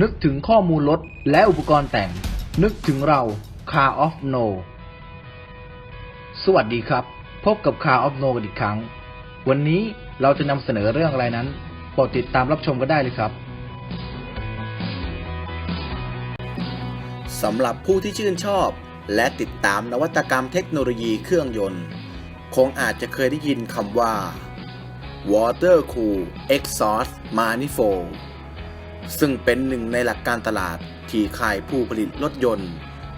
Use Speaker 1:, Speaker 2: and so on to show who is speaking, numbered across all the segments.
Speaker 1: นึกถึงข้อมูลรถและอุปกรณ์แต่ง นึกถึงเรา Car of No สวัสดีครับ พบกับ Car of No กันอีกครั้ง วันนี้เราจะนำเสนอเรื่องอะไรนั้นโปรดติดตามรับชมกันได้เลยครับ
Speaker 2: สำหรับผู้ที่ชื่นชอบ และติดตามนวัตกรรมเทคโนโลยีเครื่องยนต์ คงอาจจะเคยได้ยินคำว่า Water Cool Exhaust Manifold ซึ่งเป็นหนึ่งในหลักการตลาดที่ค่ายผู้ผลิตรถยนต์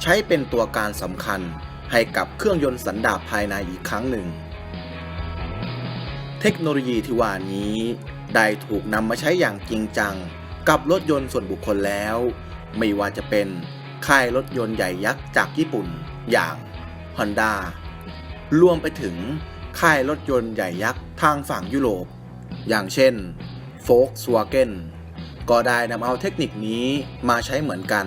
Speaker 2: ใช้เป็นตัวการสำคัญให้กับเครื่องยนต์สันดาปภายในอีกครั้งหนึ่ง เทคโนโลยีที่ว่านี้ ได้ถูกนำมาใช้อย่างจริงจัง กับรถยนต์ส่วนบุคคลแล้ว ไม่ว่าจะเป็นค่ายรถยนต์ใหญ่ยักษ์จากญี่ปุ่น อย่าง Honda รวมไปถึงค่ายรถยนต์ใหญ่ยักษ์ทางฝั่งยุโรป อย่างเช่น Volkswagen ก็ได้นำเอาเทคนิคนี้มาใช้เหมือนกัน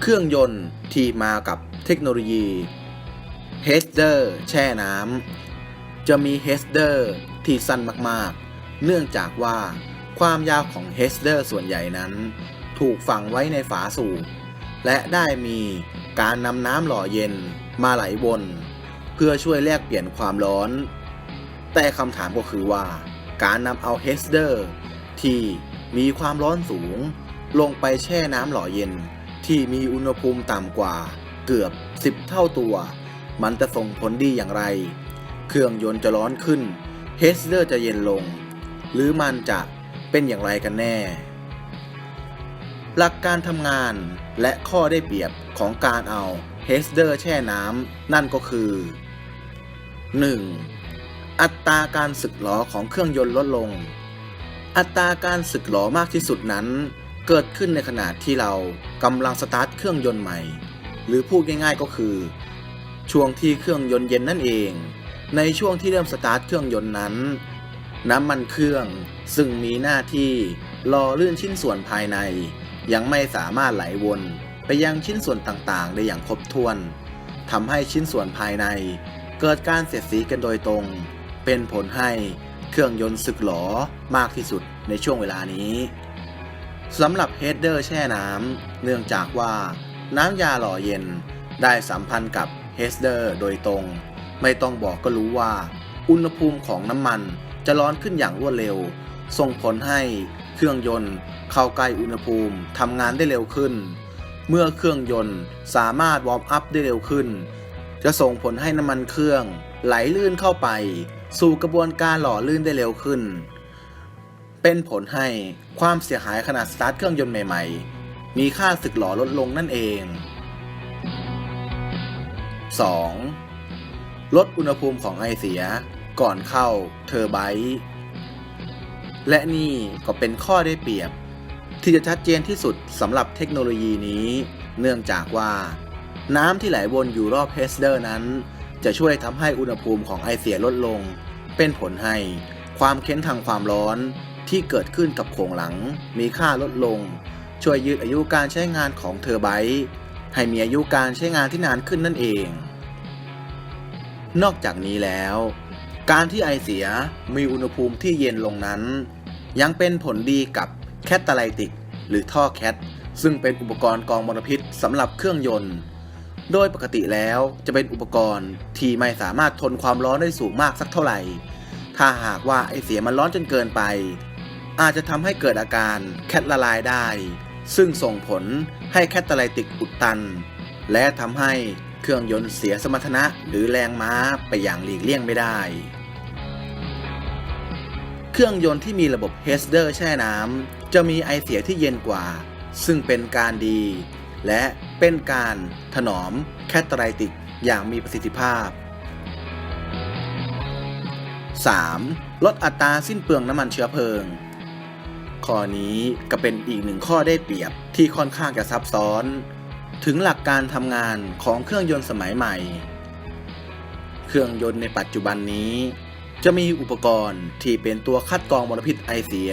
Speaker 2: เครื่องยนต์ที่มากับเทคโนโลยี h e d e r แช่น้ำจะมี h e d e r ที่สั้นมากๆ เนื่องจากว่าความยาวของ h e d e r ส่วนใหญ่นั้น ถูกฝังไว้ในฝาสูบและได้มีการนำน้ำหล่อเย็นมาไหลวน เพื่อช่วยแลกเปลี่ยนความร้อน แต่คำถามก็คือว่า การนำเอา h e d e r ที่มีความร้อนสูง ลงไปแช่น้ำหล่อเย็น ที่มีอุณหภูมิต่ำกว่าเกือบ 10 เท่าตัว มันจะส่งผลดีอย่างไร เครื่องยนต์จะร้อนขึ้นเฮสเดอร์จะเย็นลง หรือมันจะเป็นอย่างไรกันแน่ หลักการทำงานและข้อได้เปรียบของการเอาเฮสเดอร์แช่น้ำนั่นก็คือ 1. อัตราการสึกหรอของเครื่องยนต์ลดลง อัตราการสึกหรอมากที่สุดนั้น เกิดขึ้นในขณะที่เรากำลังสตาร์ทเครื่องยนต์ใหม่ หรือพูดง่ายๆก็คือ ช่วงที่เครื่องยนต์เย็นนั่นเอง ในช่วงที่เริ่มสตาร์ทเครื่องยนต์นั้น น้ำมันเครื่องซึ่งมีหน้าที่รอลื่นชิ้นส่วนภายใน ยังไม่สามารถไหลวนไปยังชิ้นส่วนต่างๆ ได้อย่างครบถ้วนทำให้ชิ้นส่วนภายใน เกิดการเสียดสีกันโดยตรง เป็นผลให้เครื่องยนต์สึกหรอมากที่สุดในช่วงเวลานี้สำหรับเฮดเดอร์แช่น้ำเนื่องจากว่าน้ำยาหล่อเย็นได้สัมพันธ์กับเฮดเดอร์โดยตรง ไม่ต้องบอกก็รู้ว่า อุณหภูมิของน้ำมันจะร้อนขึ้นอย่างรวดเร็ว ส่งผลให้เครื่องยนต์เข้าใกล้อุณหภูมิทำงานได้เร็วขึ้น เมื่อเครื่องยนต์สามารถวอร์มอัพได้เร็วขึ้น จะส่งผลให้น้ำมันเครื่องไหลลื่นเข้าไป สู่กระบวนการหล่อลื่นได้เร็วขึ้น เป็นผลให้ความเสียหายขนาดสตาร์ทเครื่องยนต์ใหม่ ๆ มีค่าสึกหล่อลดลงนั่นเอง 2. ลดอุณหภูมิของไอเสียก่อนเข้าเทอร์ไบต์และนี่ก็เป็นข้อได้เปรียบ ที่จะชัดเจนที่สุดสำหรับเทคโนโลยีนี้ เนื่องจากว่า น้ำที่ไหลวนอยู่รอบเฮสเดอร์นั้น จะช่วยทำให้อุณหภูมิของไอเสียลดลง เป็นผลให้ความเค้นทางความร้อนที่เกิดขึ้นกับโครงหลังมีค่าลดลง ช่วยยืดอายุการใช้งานของเทอร์ไบต์ให้มีอายุการใช้งานที่นานขึ้นนั่นเอง นอกจากนี้แล้ว การที่ไอเสียมีอุณหภูมิที่เย็นลงนั้น ยังเป็นผลดีกับแคตตาไลติก หรือท่อแคทซึ่งเป็นอุปกรณ์กองมลพิษสำหรับเครื่องยนต์ โดยปกติแล้วจะเป็นอุปกรณ์ที่ไม่สามารถทนความร้อนได้สูงมากสักเท่าไหร่ ถ้าหากว่าไอเสียมันร้อนจนเกินไป อาจจะทำให้เกิดอาการแคทละลายได้ ซึ่งส่งผลให้แคตตาไลติกอุดตัน และทำให้เครื่องยนต์เสียสมรรถนะหรือแรงม้าไปอย่างหลีกเลี่ยงไม่ได้ เครื่องยนต์ที่มีระบบเฮสเดอร์แช่น้ำจะมีไอเสียที่เย็นกว่า ซึ่งเป็นการดี และเป็นการถนอมแคตตาไลติกอย่างมีประสิทธิภาพ 3. ลดอัตราสิ้นเปลืองน้ำมันเชื้อเพลิง ข้อนี้ก็เป็นอีกหนึ่งข้อได้เปรียบที่ค่อนข้างจะซับซ้อน ถึงหลักการทำงานของเครื่องยนต์สมัยใหม่ เครื่องยนต์ในปัจจุบันนี้ จะมีอุปกรณ์ที่เป็นตัวคัดกรองมลพิษไอเสีย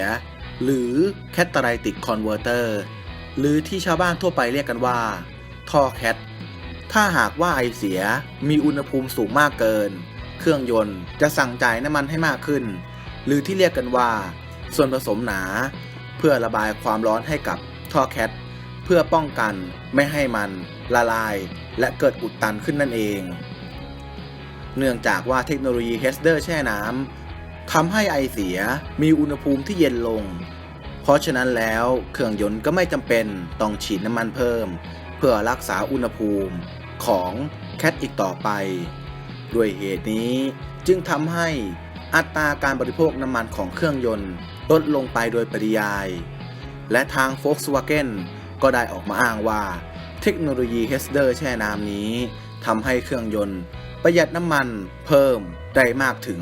Speaker 2: หรือ Catalytic Converter หรือที่ชาวบ้านทั่วไปเรียกกันว่า ท่อแคท ถ้าหากว่าไอเสียมีอุณหภูมิสูงมากเกิน เครื่องยนต์จะสั่งจ่ายน้ำมันให้มากขึ้น หรือที่เรียกกันว่า ส่วนผสมหนา เพื่อระบายความร้อนให้กับท่อแคท เพื่อป้องกันไม่ให้มันละลาย และเกิดอุดตันขึ้นนั่นเอง เนื่องจากว่าเทคโนโลยีเฮสเดอร์แช่น้ำทำให้ไอเสียมีอุณหภูมิที่เย็นลง เพราะฉะนั้นแล้วเครื่องยนต์ก็ไม่จำเป็นต้องฉีดน้ำมันเพิ่ม เพื่อรักษาอุณหภูมิของแคทอีกต่อไป ด้วยเหตุนี้จึงทำให้อัตราการบริโภคน้ำมันของเครื่องยนต์ลดลงไปโดยปริยาย และทาง Volkswagen ก็ได้ออกมาอ้างว่า เทคโนโลยี h e s d e r แช่น้ำนี้ทำให้เครื่องยนต์ประหยัดน้ำมันเพิ่มได้มากถึง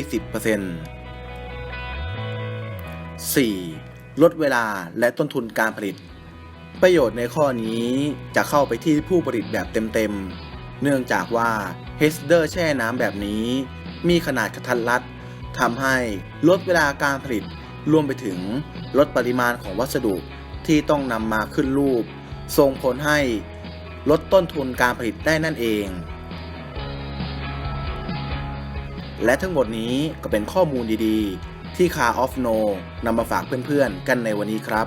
Speaker 2: 20% 4. ลดเวลาและต้นทุนการผลิต ประโยชน์ในข้อนี้จะเข้าไปที่ผู้ผลิตแบบเต็มๆ เนื่องจากว่าเฮสเดอร์แช่น้ำแบบนี้ มีขนาดกระทัดรัดทำให้ลดเวลาการผลิต รวมไปถึงลดปริมาณของวัสดุที่ต้องนำมาขึ้นรูป ส่งผลให้ลดต้นทุนการผลิตได้นั่นเอง และทั้งหมดนี้ก็เป็นข้อมูลดีๆ ที่ Car of No นำมาฝากเพื่อนๆ กันในวันนี้ครับ